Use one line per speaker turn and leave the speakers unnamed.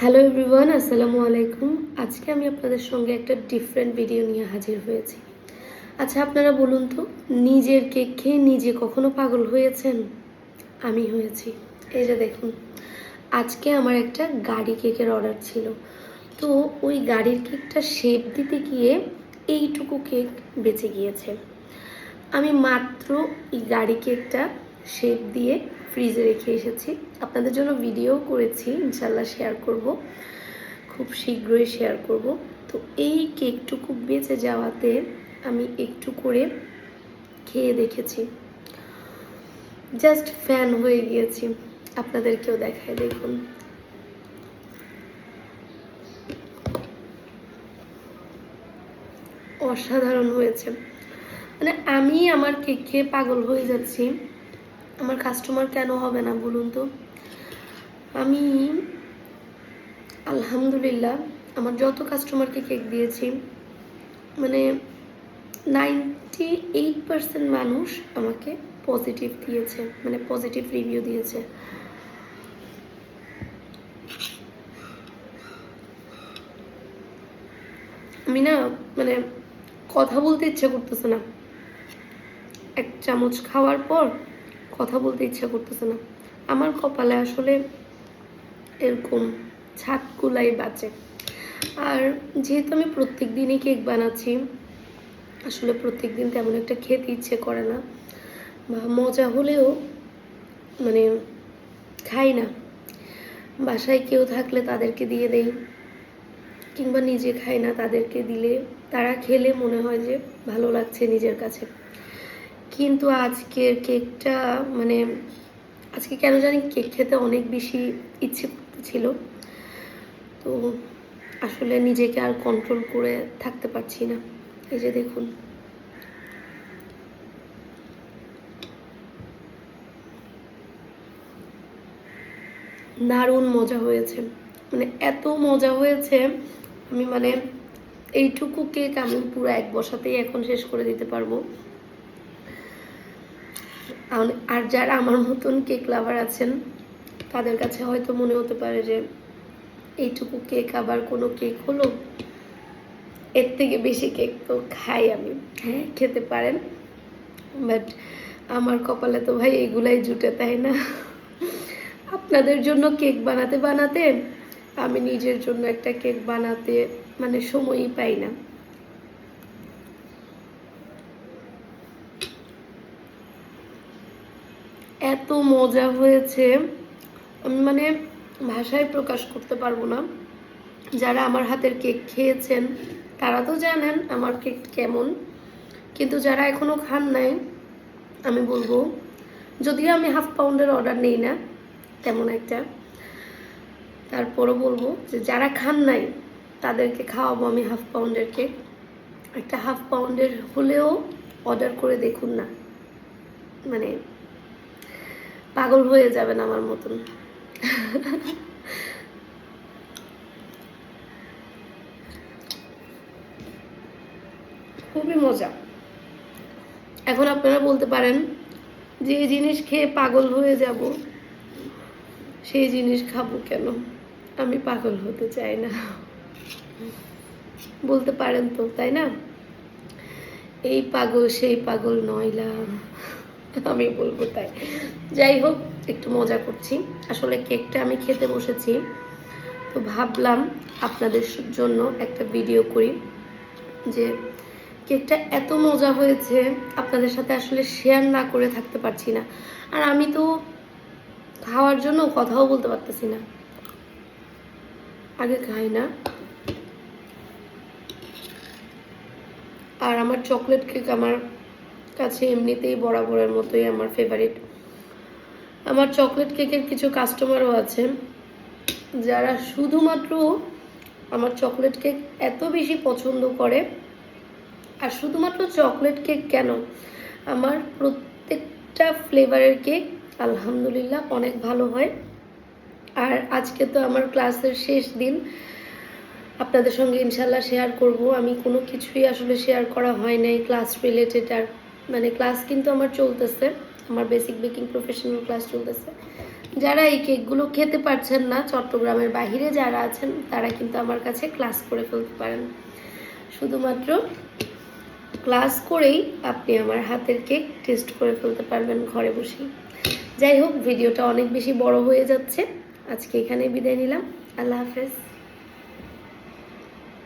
Hello everyone আসসালামু আলাইকুম আজকে আমি আপনাদের সঙ্গে একটা ডিফারেন্ট ভিডিও নিয়ে হাজির হয়েছি। আচ্ছা আপনারা বলুন তো, নিজের কেক খেয়ে নিজে কখনো পাগল হয়েছেন? আমি হয়েছি। এই যে দেখুন, আজকে আমার একটা গাড়ি কেকের অর্ডার ছিল। তো ওই গাড়ির কেকটা শেপ দিতে গিয়ে এইটুকু কেক বেঁচে গিয়েছে। আমি মাত্র এই গাড়ি কেকটা শেপ দিয়ে ফ্রিজে রেখে এসেছি। আপনাদের জন্য ভিডিও করেছি ইনশাল্লাহ শেয়ার করব। খুব শীঘ্রই শেয়ার করব। তো এই কেকটুকু বেঁচে যাওয়াতে আমি একটু করে খেয়ে দেখেছি। জাস্ট ফ্যান হয়ে গিয়েছি। আপনাদেরকেও দেখায় দেখুন। অসাধারণ হয়েছে। মানে আমি আমার কেক খেয়ে পাগল হয়ে যাচ্ছি। আমার কাস্টমার কেন হবে না বলুন তো? আমি আলহামদুলিল্লাহ আমার যত কাস্টমারকে কেক দিয়েছি মানে নাইনটি এইট পার্সেন্ট মানুষ আমাকে পজিটিভ দিয়েছে মানে পজিটিভ রিভিউ দিয়েছে। আমি না মানে কথা বলতে ইচ্ছে করতেছে না। এক চামচ খাওয়ার পর কথা বলতে ইচ্ছা করতেছে না। আমার কপালে আসলে এরকম ছাদগুলাই বাঁচে আর যেহেতু আমি প্রত্যেক দিনই কেক বানাচ্ছি, আসলে প্রত্যেক দিন তেমন একটা খেতে ইচ্ছে করে না বা মজা হলেও মানে খাই না। বাসায় কেউ থাকলে তাদেরকে দিয়ে দেই কিংবা নিজে খাই না তাদেরকে দিলে তারা খেলে মনে হয় যে ভালো লাগছে নিজের কাছে। কিন্তু আজকের কেকটা মানে আজকে কেন জানি কেক খেতে অনেক বেশি ইচ্ছে ছিল তো আসলে নিজেকে আর কন্ট্রোল করে থাকতে পারছি না। এই যে দেখুন। দারুণ মজা হয়েছে। মানে এত মজা হয়েছে, আমি মানে এইটুকু কেক আমি পুরো এক বসাতেই এখন শেষ করে দিতে পারব। আর যারা আমার মতন কেক লাভার আছেন, তাদের কাছে হয়তো মনে হতে পারে যে, এইটুকু কেক আবার কোনো কেক হলো? এর থেকে বেশি কেক তো খাই আমি। হ্যাঁ খেতে পারেন। বাট আমার কপালে তো ভাই এগুলাই জুটে, তাই না? আপনাদের জন্য কেক বানাতে বানাতে আমি নিজের জন্য একটা কেক বানাতে মানে সময়ই পাই না। এত মজা হয়েছে। আমি মানে ভাষায় প্রকাশ করতে পারব না। যারা আমার হাতের কেক খেয়েছেন, তারা তো জানেন আমার কেক কেমন। কিন্তু যারা এখনও খান নাই, আমি বলব, যদিও আমি হাফ পাউন্ডের অর্ডার নেই না, তেমন একটা। তারপরও বলব যে যারা খান নাই, তাদেরকে খাওয়াবো আমি হাফ পাউন্ডের কেক। একটা হাফ পাউন্ডের হলেও অর্ডার করে দেখুন না। মানে পাগল হয়ে যাবেন আমার মতন। খুবই মজা। এখন আপনারা বলতে পারেন যে জিনিস খেয়ে পাগল হয়ে যাব, সেই জিনিস খাব কেন? আমি পাগল হতে চাই না। বলতে পারেন তো, তাই না? এই পাগল, সেই পাগল নয়লা আমি বলব তাই। যাই হোক, একটু মজা করছি। আসলে কেকটা আমি খেতে বসেছি। তো ভাবলাম আপনাদের জন্য একটা ভিডিও করি যে কেকটা এত মজা হয়েছে, আপনাদের সাথে আসলে শেয়ার না করে থাকতে পারছি না। আর আমি তো খাওয়ার জন্য কথাও বলতে পারতেছি না। আগে খাই না। আর আমার চকলেট কেক আমার কাছে এমনিতেই বরাবরের মতোই আমার ফেভারিট আমার চকলেট কেকের কিছু কাস্টমারও আছে, যারা শুধুমাত্র আমার চকলেট কেক এত বেশি পছন্দ করে, আর শুধুমাত্র চকলেট কেক কেন? আমার প্রত্যেকটা ফ্লেভারের কেক আলহামদুলিল্লাহ অনেক ভালো হয়। আর আজকে তো আমার ক্লাসের শেষ দিন, আপনাদের সঙ্গে ইনশাল্লাহ শেয়ার করব। আমি কোনো কিছুই আসলে শেয়ার করা হয় নাই ক্লাস রিলেটেড আর মানে ক্লাস কিন্তু আমার চলতেছে, আমার বেসিক বেকিং প্রফেশনাল ক্লাস চলতেছে। যারা এই কেকগুলো খেতে পারছেন না, চট্টগ্রামের বাইরে যারা আছেন, তারা কিন্তু আমার কাছে ক্লাস করে ফেলতে পারেন। শুধুমাত্র ক্লাস করেই আপনি আমার হাতের কেক টেস্ট করে ফেলতে পারবেন ঘরে বসেই। যাই হোক ভিডিওটা অনেক বেশি বড় হয়ে যাচ্ছে। আজকে এখানে বিদায় নিলাম। আল্লাহ হাফেজ।